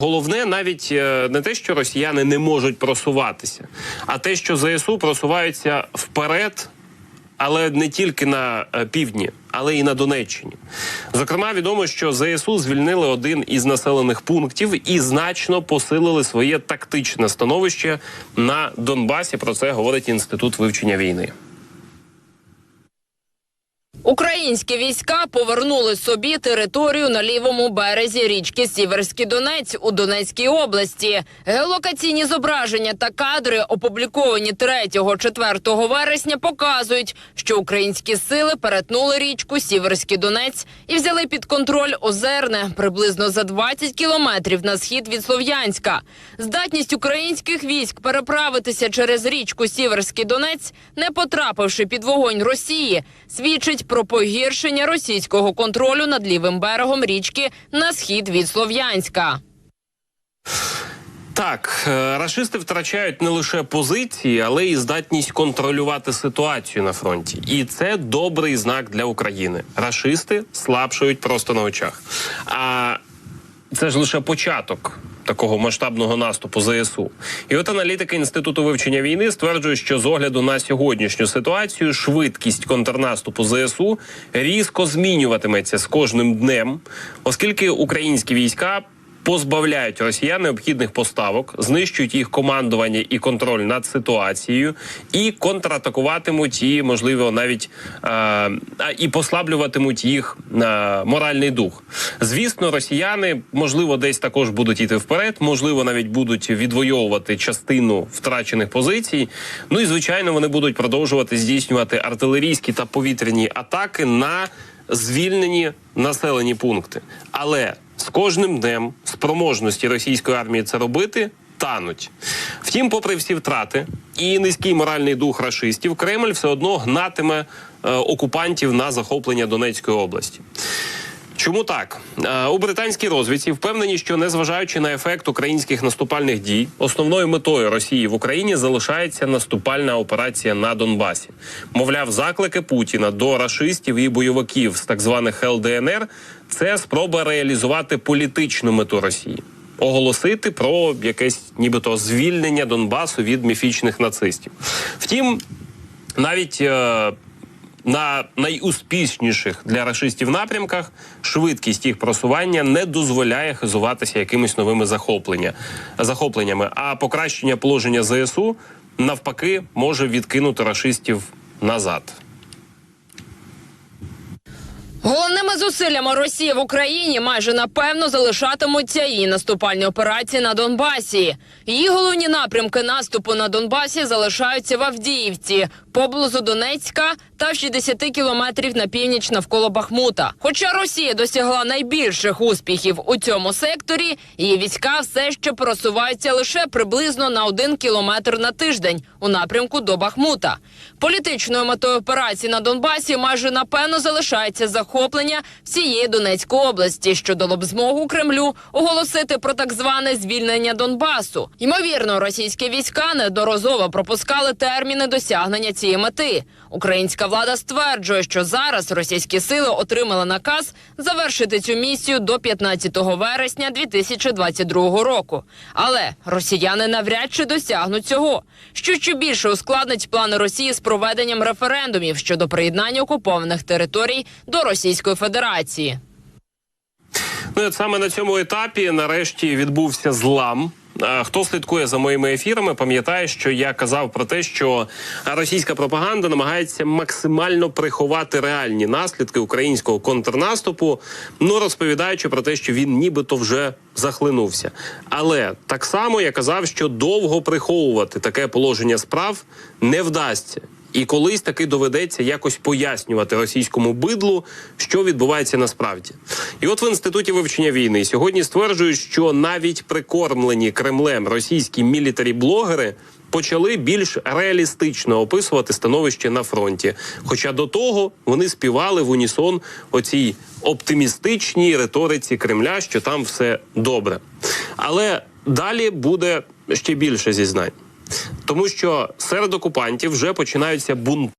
Головне навіть е, не те, що росіяни не можуть просуватися, а те, що ЗСУ просуваються вперед, але не тільки на е, півдні, але і на Донеччині. Зокрема, відомо, що ЗСУ звільнили один із населених пунктів і значно посилили своє тактичне становище на Донбасі. Про це говорить інститут вивчення війни. Українські війська повернули собі територію на лівому березі річки Сіверський Донець у Донецькій області. Геолокаційні зображення та кадри, опубліковані 3-4 вересня, показують, що українські сили перетнули річку Сіверський Донець і взяли під контроль Озерне приблизно за 20 кілометрів на схід від Слов'янська. Здатність українських військ переправитися через річку Сіверський Донець, не потрапивши під вогонь Росії, свідчить про погіршення російського контролю над лівим берегом річки на схід від Слов'янська. Так, е, рашисти втрачають не лише позиції, але й здатність контролювати ситуацію на фронті. І це добрий знак для України. Рашисти слабшають просто на очах. А це ж лише початок. Такого масштабного наступу ЗСУ. І от аналітики інституту вивчення війни стверджують, що з огляду на сьогоднішню ситуацію швидкість контрнаступу ЗСУ різко змінюватиметься з кожним днем, оскільки українські війська позбавляють росіян необхідних поставок, знищують їх командування і контроль над ситуацією, і контратакуватимуть і, можливо, навіть е, і послаблюватимуть їх е, моральний дух. Звісно, росіяни можливо десь також будуть йти вперед, можливо, навіть будуть відвоювати частину втрачених позицій. Ну і звичайно, вони будуть продовжувати здійснювати артилерійські та повітряні атаки на звільнені населені пункти. Але з кожним днем спроможності російської армії це робити тануть. Втім, попри всі втрати і низький моральний дух рашистів, Кремль все одно гнатиме е, окупантів на захоплення Донецької області. Чому так Е, у британській розвідці впевнені, що незважаючи на ефект українських наступальних дій, основною метою Росії в Україні залишається наступальна операція на Донбасі. Мовляв, заклики Путіна до рашистів і бойовиків з так званих ЛДНР – це спроба реалізувати політичну мету Росії. Оголосити про якесь нібито звільнення Донбасу від міфічних нацистів. Втім, навіть е, на найуспішніших для рашистів напрямках швидкість їх просування не дозволяє хизуватися якимись новими захоплення, захопленнями. А покращення положення ЗСУ навпаки може відкинути рашистів назад. Головними зусиллями Росії в Україні майже напевно залишатимуться її наступальні операції на Донбасі. Її головні напрямки наступу на Донбасі залишаються в Авдіївці, поблизу Донецька та в 60 кілометрів на північ навколо Бахмута. Хоча Росія досягла найбільших успіхів у цьому секторі, її війська все ще просуваються лише приблизно на один кілометр на тиждень у напрямку до Бахмута. Політичною метою операції на Донбасі майже напевно залишається захоплення всієї Донецької області, що дало б змогу Кремлю оголосити про так зване звільнення Донбасу. Ймовірно, російські війська неодноразово пропускали терміни досягнення цієї мети. Українська влада стверджує, що зараз російські сили отримали наказ завершити цю місію до 15 вересня 2022 року. Але росіяни навряд чи досягнуть цього, що ще більше ускладнить плани Росії з проведенням референдумів щодо приєднання окупованих територій до Російської Федерації. Ну саме на цьому етапі нарешті відбувся злам. Хто слідкує за моїми ефірами, пам'ятає, що я казав про те, що російська пропаганда намагається максимально приховати реальні наслідки українського контрнаступу, ну розповідаючи про те, що він нібито вже захлинувся. Але так само я казав, що довго приховувати таке положення справ не вдасться. І колись таки доведеться якось пояснювати російському бидлу, що відбувається насправді. І от в інституті вивчення війни сьогодні стверджують, що навіть прикормлені Кремлем російські мілітарі-блогери почали більш реалістично описувати становище на фронті. Хоча до того вони співали в унісон оцій оптимістичній риториці Кремля, що там все добре. Але далі буде ще більше зізнань. Тому що серед окупантів вже починаються бунти.